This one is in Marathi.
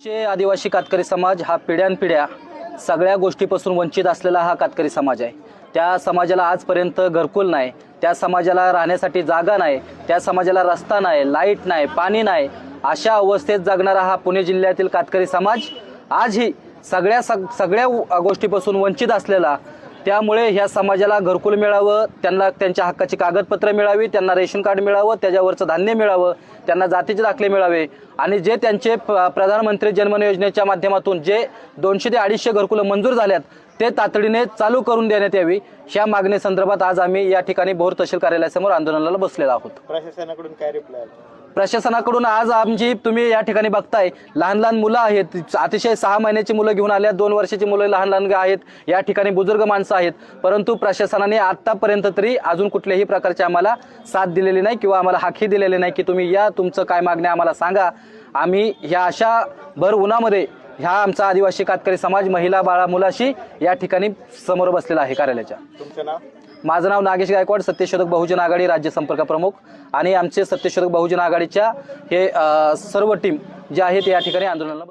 आमचे आदिवासी कातकरी समाज हा पिढ्यानपिढ्या सगळ्या गोष्टीपासून वंचित असलेला हा कातकरी समाज आहे. त्या समाजाला आजपर्यंत घरकुल नाही त्या समाजाला राहण्यासाठी जागा नाही त्या समाजाला रस्ता नाही लाइट नाही पाणी नाही अशा अवस्थेत जगणारा हा पुणे जिल्ह्यातील कातकरी समाज आजही सगळ्या सग सगळ्या गोष्टीपासून वंचित असलेला त्यामुळे ह्या समाजाला घरकुल मिळावं त्यांना त्यांच्या हक्काची कागदपत्र मिळावी त्यांना रेशन कार्ड मिळावं त्याच्यावरचं धान्य मिळावं त्यांना जातीचे दाखले मिळावे. आणि जे त्यांचे प- प्रधानमंत्री जन्मन योजनेच्या माध्यमातून जे दोनशे ते अडीचशे घरकुलं मंजूर झाल्यात ते तातडीने चालू करून देण्यात यावी. ह्या मागणीसंदर्भात आज आम्ही या ठिकाणी भोर तहसील कार्यालयासमोर आंदोलनाला बसलेलो आहोत. प्रशासनाकडून काय रिप्लाय प्रशासनाकडून आज आमची तुम्ही या ठिकाणी बघताय लहान लहान मुलं आहेत. अतिशय सहा महिन्याची मुलं घेऊन आल्या दोन वर्षाची मुलं लहान लहान आहेत या ठिकाणी बुजुर्ग माणसं आहेत. परंतु प्रशासनाने आत्तापर्यंत तरी अजून कुठल्याही प्रकारची आम्हाला साथ दिलेली नाही किंवा आम्हाला हाकी दिलेली नाही की तुम्ही या तुमचं काय मागण्या आम्हाला सांगा. आम्ही ह्या अशा भर उन्हामध्ये ह्या आमचा आदिवासी कातकरी समाज महिला बाळा मुलाशी या ठिकाणी समोर बसलेला आहे कार्यालयाच्या. तुमचं नाव? माझं नाव नागेश गायकवाड सत्यशोधक बहुजन आघाडी राज्य संपर्क प्रमुख आणि आमचे सत्यशोधक बहुजन आघाडीच्या हे सर्व टीम जे आहेत या ठिकाणी आंदोलनाला